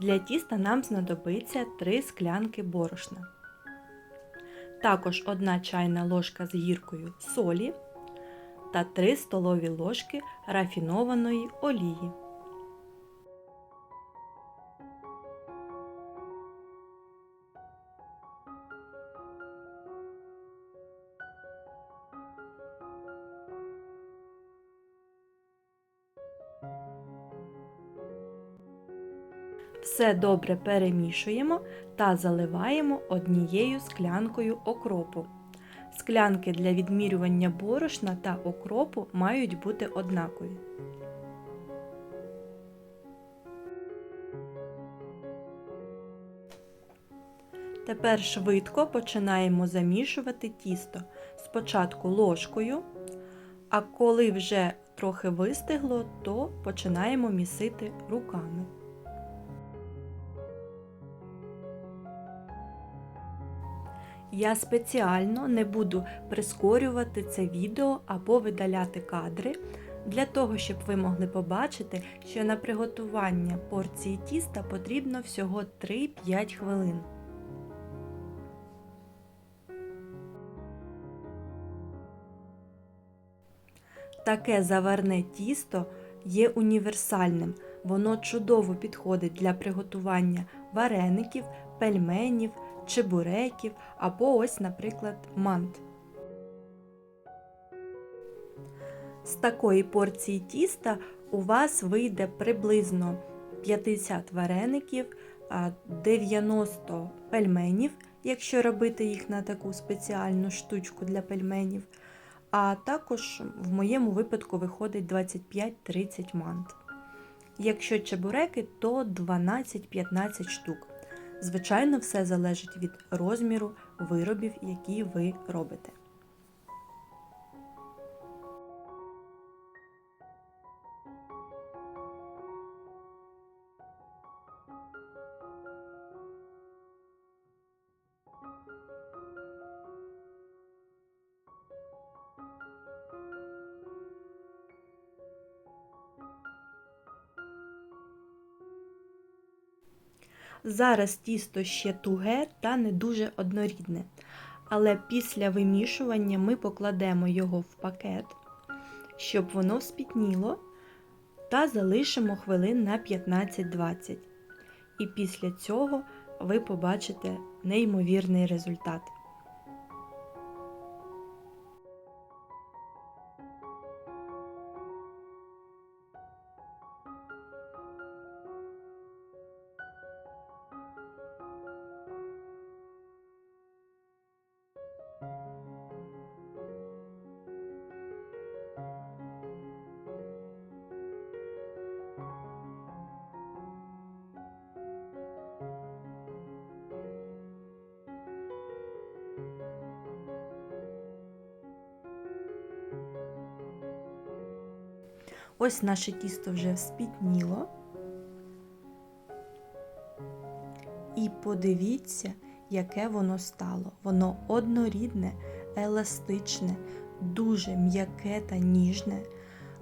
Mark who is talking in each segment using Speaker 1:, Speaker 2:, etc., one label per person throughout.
Speaker 1: Для тіста нам знадобиться 3 склянки борошна. Також 1 чайна ложка з гіркою солі та 3 столові ложки рафінованої олії. Все добре перемішуємо та заливаємо однією склянкою окропу. Склянки для відмірювання борошна та окропу мають бути однакові. Тепер швидко починаємо замішувати тісто. Спочатку ложкою, а коли вже трохи вистигло, то починаємо місити руками. Я спеціально не буду прискорювати це відео або видаляти кадри, для того, щоб ви могли побачити, що на приготування порції тіста потрібно всього 3-5 хвилин. Таке заварне тісто є універсальним. Воно чудово підходить для приготування вареників, пельменів, чебуреків або ось, наприклад, мант. З такої порції тіста у вас вийде приблизно 50 вареників, 90 пельменів, якщо робити їх на таку спеціальну штучку для пельменів. А також в моєму випадку виходить 25-30 мант. Якщо чебуреки, то 12-15 штук. Звичайно, все залежить від розміру виробів, які ви робите. Зараз тісто ще туге та не дуже однорідне, але після вимішування ми покладемо його в пакет, щоб воно спітніло, та залишимо хвилин на 15-20. І після цього ви побачите неймовірний результат. Ось наше тісто вже вспітніло. І подивіться, яке воно стало. Воно однорідне, еластичне, дуже м'яке та ніжне.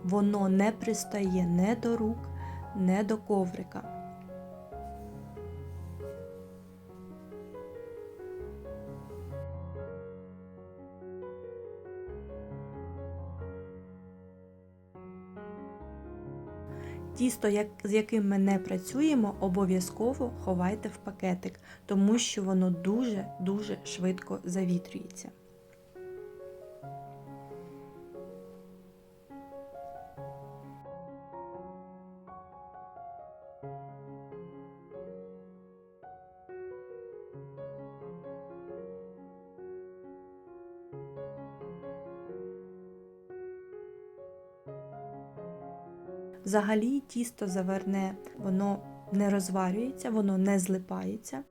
Speaker 1: Воно не пристає не до рук, не до коврика. Тісто, як, з яким ми не працюємо, обов'язково ховайте в пакетик, тому що воно дуже-дуже швидко завітрюється. Взагалі тісто заверне, воно не розварюється, воно не злипається.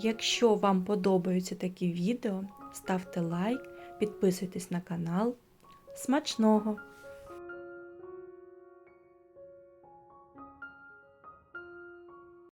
Speaker 1: Якщо вам подобаються такі відео, ставте лайк, підписуйтесь на канал Смачного!